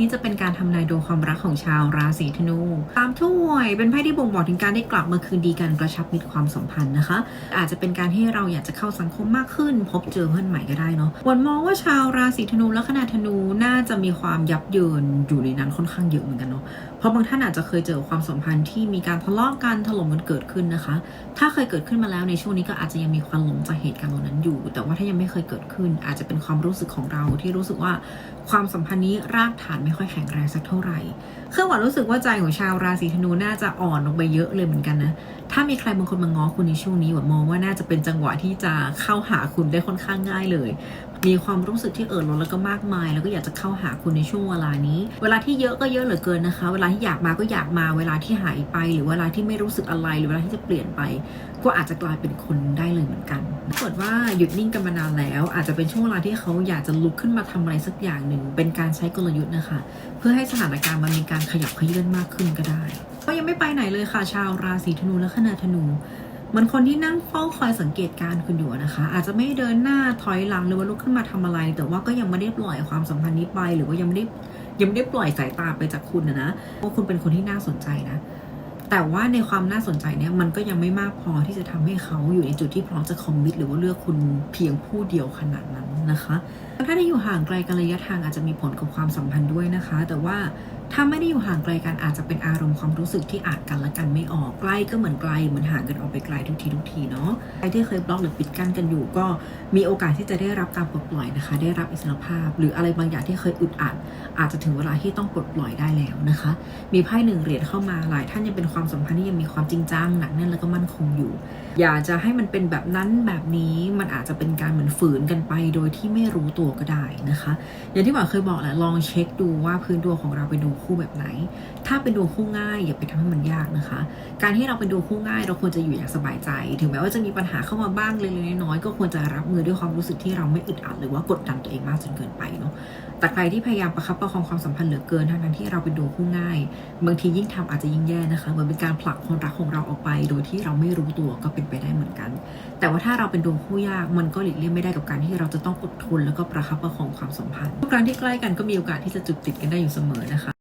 นี้จะเป็นการทำนายดวงความรักของชาวราศีธนู ตามถ้วยเป็นไพ่ที่บ่งบอกถึงการได้กลับมาคืนดีกันกระชับมิตรความสัมพันธ์นะคะ อาจจะเป็นการที่เราอยากจะเข้าสังคมมากขึ้น พบเจอเพื่อนใหม่ก็ได้เนาะวันมองว่าชาวราศีธนูและคณะธนูน่าจะมีความยับเยินอยู่ในนั้นค่อนข้างเยอะเหมือนกันเนาะเพราะบางท่านอาจจะเคยเจอความสัมพันธ์ที่มีการทะเลาะกันถล่มกันเกิดขึ้นนะคะ ถ้าเคยเกิดขึ้นมาแล้วในช่วงนี้ก็อาจจะยังมีความหลงจากเหตุการณ์ตรงนั้นอยู่ แต่ว่าถ้ายังไม่เคยเกิดขึ้น อาจจะเป็นความรู้สึกของเราที่รู้สึกว่าความสัมพันธ์นี้รากฐานไม่ค่อยแข็งแรงสักเท่าไหร่เครื่องหวานรู้สึกว่าใจของชาวราศีธนูน่าจะอ่อนลงไปเยอะเลยเหมือนกันนะ ถ้ามีใครบางคนมาง้อคุณในช่วงนี้หวานมองว่าน่าจะเป็นจังหวะที่จะเข้าหาคุณได้ค่อนข้างง่ายเลยมีความรู้สึกที่เอิดร้นแล้วก็มากมาย แล้วก็อยากจะเข้าหาคุณในช่วงเวลานี้ เวลาที่เยอะก็เยอะเหลือเกินนะคะ เวลาที่อยากมาก็อยากมาเวลาที่หายไป หรือเวลาที่ไม่รู้สึกอะไรหรือเวลาที่จะเปลี่ยนไป ก็อาจจะกลายเป็นคนได้เลยเหมือนกันถ้าเกิดว่าหยุดนิ่งกันมานานแล้ว อาจจะเป็นช่วงเวลาที่เขาอยากจะลุกขึ้นมาทำอะไรสักอย่างหนึ่ง เป็นการใช้กลยุทธ์นะคะ เพื่อให้สถานการณ์มันมีการขยับขยื่นมากขึ้นก็ได้ก็ยังไม่ไปไหนเลยค่ะ ชาวราศีธนูและคณะธนู มือนคนที่นั่งเฝ้าคอยสังเกตการณ์คุณอยู่นะคะ อาจจะไม่เดินหน้าถอยหลังหรือว่าลุกขึ้นมาทำอะไร แต่ว่าก็ยังไม่ได้ปล่อยความสัมพันธ์นี้ไป หรือว่ายังไม่ได้ยังไม่ได้ปล่อยสายตาไปจากคุณนะนะว่าคุณเป็นคนที่น่าสนใจนะ แต่ว่าในความน่าสนใจเนี่ยมันก็ยังไม่มากพอที่จะทำให้เขาอยู่ในจุดที่พร้อมจะคอมมิตหรือว่าเลือกคุณเพียงผู้เดียวขนาดนั้น นะคะ ถ้าได้อยู่ห่างไกลกันระยะทางอาจจะมีผลกับความสัมพันธ์ด้วยนะคะ แต่ว่าถ้าไม่ได้อยู่ห่างไกลกันอาจจะเป็นอารมณ์ความรู้สึกที่อาจกันและกันไม่ออกใกล้ก็เหมือนไกลเหมือนห่างกันออกไปไกลทุกทีทุกทีเนาะใครที่เคยบล็อกหรือปิดกั้นกันอยู่ ก็มีโอกาสที่จะได้รับการปลดปล่อยนะคะ ได้รับอิสรภาพ หรืออะไรบางอย่างที่เคยอึดอัด อาจจะถึงเวลาที่ต้องปลดปล่อยได้แล้วนะคะ มีไพ่หนึ่งเหรียญเข้ามาหลายท่านยังเป็นความสัมพันธ์ที่ยังมีความจริงจังหนักแน่นแล้วก็มั่นคงอยู่ อยากจะให้มันเป็นแบบนั้นแบบนี้มันอาจจะเป็นการเหมือนฝืนกันไปโดยที่ไม่รู้ตัวก็ได้นะคะ อย่างที่หวานเคยบอกแหละลองเช็คดูว่าพื้นดวงของเราเป็นดวงคู่แบบไหน ถ้าเป็นดวงคู่ง่ายอย่าไปทำให้มันยากนะคะ การที่เราเป็นดวงคู่ง่าย เราควรจะอยู่อย่างสบายใจ ถึงแม้ว่าจะมีปัญหาเข้ามาบ้างเล็กๆน้อยๆก็ควรจะรับมือด้วยความรู้สึกที่เราไม่อึดอัดหรือว่ากดดันตัวเองมากจนเกินไปเนาะแต่ใครที่พยายามประคับประคองความสัมพันธ์เหลือเกินทั้งนั้นที่เราเป็นดวงคู่ง่าย บางทียิ่งทำอาจจะยิ่งแย่นะคะเหมือนเป็นการผลักคนรักของเราออกไป โดยที่เราไม่รู้ตัวก็เป็นไปได้เหมือนกัน แต่ว่าถ้าเราเป็นดวงคู่ยากมันก็หลีกเลี่ยงไม่ได้กับการที่เราจะต้องอดทนแล้วก็ประคับประคองความสัมพันธ์ทุกครั้งที่ใกล้กันก็มีโอกาสที่จะจุดติดกันได้อยู่เสมอนะคะ